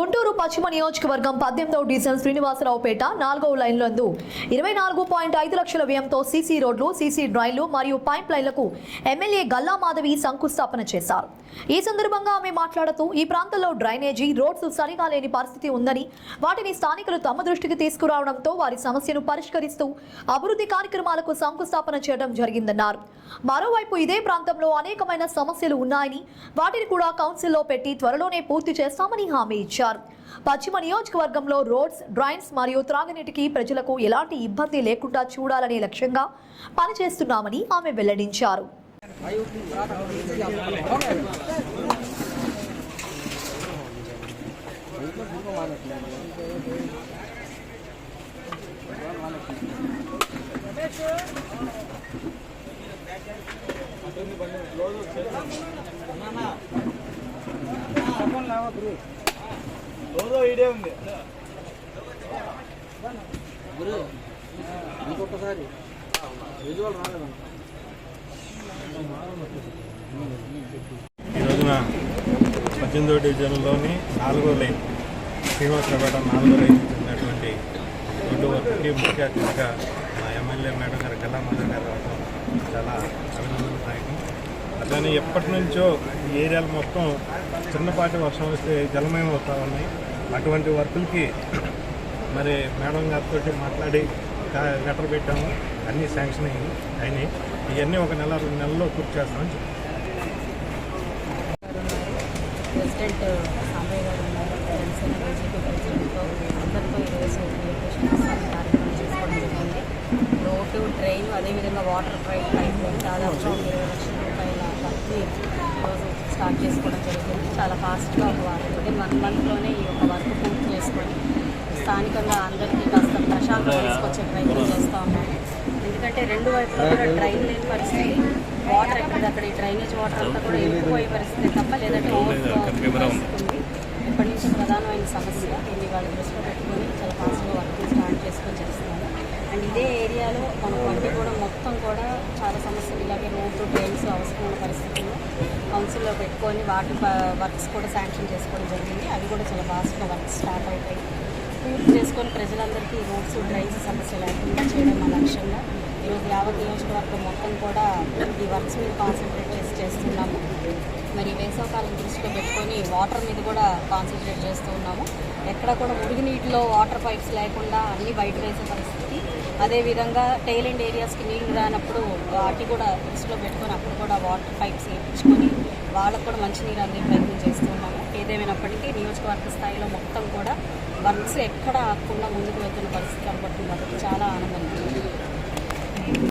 గుంటూరు పశ్చిమ నియోజకవర్గం పద్దెనిమిదవ డివిజన్ శ్రీనివాసరావుపేట నాలుగవ లైన్లందు ఇరవై నాలుగు పాయింట్ ఐదు లక్షల వ్యయంతో సీసీ రోడ్లు సీసీ డ్రైన్లు మరియు పైప్ లైన్లకు ఎమ్మెల్యే గల్లా మాధవి శంకుస్థాపన చేశారు. ఈ సందర్భంగా ఆమె మాట్లాడుతూ ఈ ప్రాంతంలో డ్రైనేజీ రోడ్స్ సరిగా లేని పరిస్థితి ఉందని వాటిని స్థానికులు తమ దృష్టికి తీసుకురావడంతో వారి సమస్యను పరిష్కరిస్తూ అభివృద్ధి కార్యక్రమాలకు శంకుస్థాపన చేయడం జరిగిందన్నారు. మరోవైపు ఇదే ప్రాంతంలో అనేకమైన సమస్యలు ఉన్నాయని వాటిని కూడా కౌన్సిల్లో పెట్టి త్వరలోనే పూర్తి చేస్తామని హామీ ఇచ్చారు. పశ్చిమ నియోజకవర్గంలో రోడ్స్ డ్రైన్స్ మరియు త్రాగునీటికి ప్రజలకు ఎలాంటి ఇబ్బంది లేకుండా చూడాలనే లక్ష్యంగా పనిచేస్తున్నామని ఆమె వెల్లడించారు. రోజు ఇడే ఇంకొకసారి. విజువల్ రాలేదు? ఈ రోజున పద్దెనిమిదో డివిజన్లోని నాలుగో లైన్ శ్రీనివాసరావుపేట నాలుగో లైన్ చెందినటువంటి రోడ్డు వర్క్కి ముఖ్య అతిథిగా మా ఎమ్మెల్యే మేడం గారు గల్లా మదన్ గారు రావడం చాలా అభినందనదాయకం. అట్లానే ఎప్పటి నుంచో ఈ ఏరియాలు మొత్తం చిన్నపాటి వర్షం వస్తే జలమయం అవుతా ఉన్నాయి. అటువంటి వర్కులకి మరి మేడం గారితో మాట్లాడి లెటర్ పెట్టాము. అన్నీ శాంక్షన్ అయ్యి అయినాయి. ఇవన్నీ ఒక నెల రెండు నెలల్లో పూర్తి చేస్తామని చెప్పారు ప్రెసిడెంట్ సాంబయ్య గారు ఉన్నారు. జనసేన బీజేపీ ప్రెసిడెంట్తో అందరితో ఈరోజు కార్యక్రమం చేసుకోవడం జరిగింది. రోడ్డు ట్రైన్ అదేవిధంగా వాటర్ పైప్ దాదాపు ఇరవై వర్క్ని ఈరోజు స్టార్ట్ చేసుకోవడం జరిగింది. చాలా ఫాస్ట్గా ఒక వారం అంటే వన్ మంత్లోనే ఈ యొక్క వర్క్ పూర్తి చేసుకొని స్థానికంగా అందరికీ కాస్త ప్రశాంతత తీసుకొచ్చే ప్రయత్నం చేస్తూ ఉన్నాము ఎందుకంటే రెండు వైపులా కూడా డ్రైన్ లేని పరిస్థితి. వాటర్ ఎక్కడిదక్కడ ఈ డ్రైనేజ్ వాటర్ అంతా కూడా వెళ్ళిపోయే పరిస్థితి తప్ప లేదంటే ఓవర్ఫ్లో పరిస్థితి ఇప్పటి నుంచి ప్రధానమైన సమస్య. దీన్ని వాళ్ళ దృష్టిలో పెట్టుకొని చాలా ఫాస్ట్గా వర్క్ స్టార్ట్ చేసుకొని చేస్తున్నాము అండ్ ఇదే ఏరియాలో మన వంటి కూడా మొత్తం కూడా చాలా సమస్యలు. ఇలాగే రోడ్లు డ్రైన్స్ అవసరమైన పరిస్థితుల్లో కౌన్సిల్లో పెట్టుకొని వాటి వర్క్స్ కూడా శాంక్షన్ చేసుకోవడం జరిగింది. అవి కూడా చాలా ఫాస్ట్గా వర్క్స్ స్టార్ట్ అవుతాయి. పూర్తి చేసుకొని ప్రజలందరికీ రోడ్స్ డ్రైన్స్ సమస్య లేకుండా చేయడం మా లక్ష్యంగా. ఈరోజు యావత్ నియోజకవర్గం మొత్తం కూడా ఈ వర్క్స్ మీద కాన్సన్ట్రేట్ చేసి చేస్తున్నాము. మరి వేసవకాలం దృష్టిలో పెట్టుకొని వాటర్ మీద కూడా కాన్సన్ట్రేట్ చేస్తూ ఉన్నాము. ఎక్కడ కూడా మురుగునీటిలో వాటర్ పైప్స్ లేకుండా అన్నీ బయట వేసే పరిస్థితి అదేవిధంగా టైల్ ఎండ్ ఏరియాస్కి నీళ్ళు రానప్పుడు వాటి కూడా దృష్టిలో పెట్టుకొని అప్పుడు కూడా వాటర్ పైప్స్ వేయించుకొని వాళ్ళకు కూడా మంచినీరు అందే ప్రయత్నం చేస్తున్నాము ఏదేమైనప్పటికీ నియోజకవర్గ స్థాయిలో మొత్తం కూడా వర్క్స్ ఎక్కడ ఆగకుండా ముందుకు వెళ్తున్న పరిస్థితి కనబడుతుంది. కాబట్టి చాలా ఆనందం.